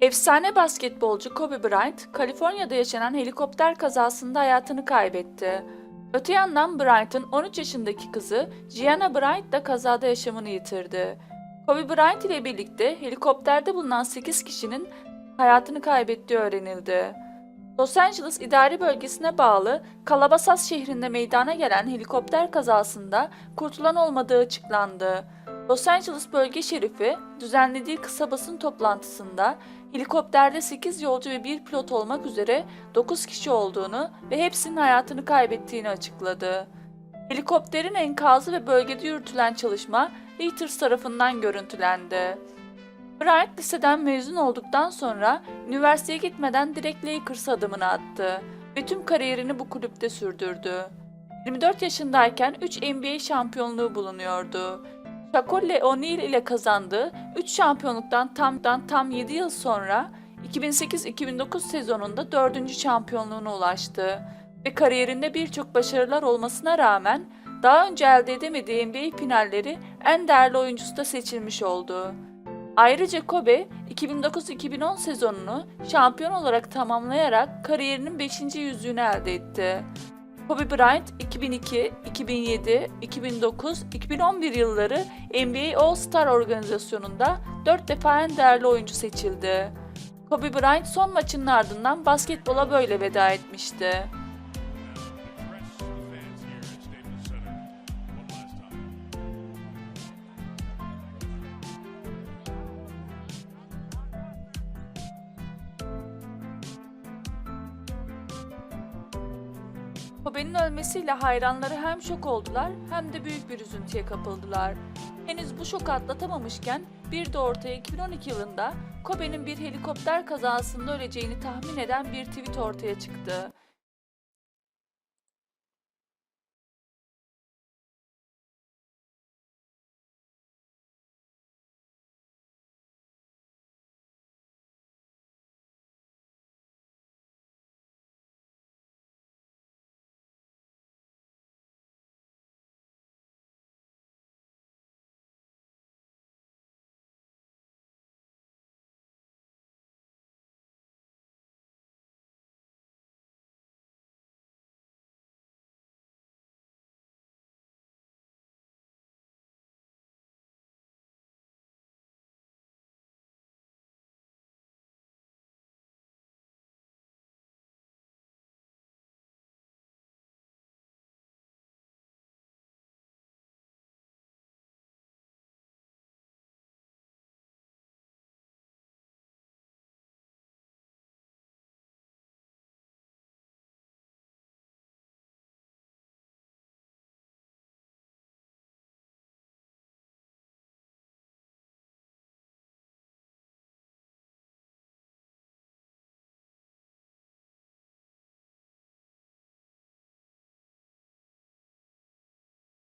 Efsane basketbolcu Kobe Bryant, Kaliforniya'da yaşanan helikopter kazasında hayatını kaybetti. Öte yandan Bryant'ın 13 yaşındaki kızı Gianna Bryant da kazada yaşamını yitirdi. Kobe Bryant ile birlikte helikopterde bulunan 8 kişinin hayatını kaybettiği öğrenildi. Los Angeles İdari Bölgesi'ne bağlı Calabasas şehrinde meydana gelen helikopter kazasında kurtulan olmadığı açıklandı. Los Angeles Bölge Şerifi düzenlediği kısa basın toplantısında helikopterde 8 yolcu ve 1 pilot olmak üzere 9 kişi olduğunu ve hepsinin hayatını kaybettiğini açıkladı. Helikopterin enkazı ve bölgede yürütülen çalışma Reuters tarafından görüntülendi. Bryant liseden mezun olduktan sonra üniversiteye gitmeden direkt Lakers'a adımını attı ve tüm kariyerini bu kulüpte sürdürdü. 24 yaşındayken 3 NBA şampiyonluğu bulunuyordu. Shaquille O'Neal ile kazandığı 3 şampiyonluktan tam, tam 7 yıl sonra 2008-2009 sezonunda 4. şampiyonluğuna ulaştı ve kariyerinde birçok başarılar olmasına rağmen daha önce elde edemediği NBA finalleri en değerli oyuncusu da seçilmiş oldu. Ayrıca Kobe 2009-2010 sezonunu şampiyon olarak tamamlayarak kariyerinin 5. yüzüğünü elde etti. Kobe Bryant 2002, 2007, 2009, 2011 yılları NBA All-Star organizasyonunda 4 defa en değerli oyuncu seçildi. Kobe Bryant son maçının ardından basketbola böyle veda etmişti. Kobe'nin ölmesiyle hayranları hem şok oldular hem de büyük bir üzüntüye kapıldılar. Henüz bu şoku atlatamamışken bir de ortaya 2012 yılında Kobe'nin bir helikopter kazasında öleceğini tahmin eden bir tweet ortaya çıktı.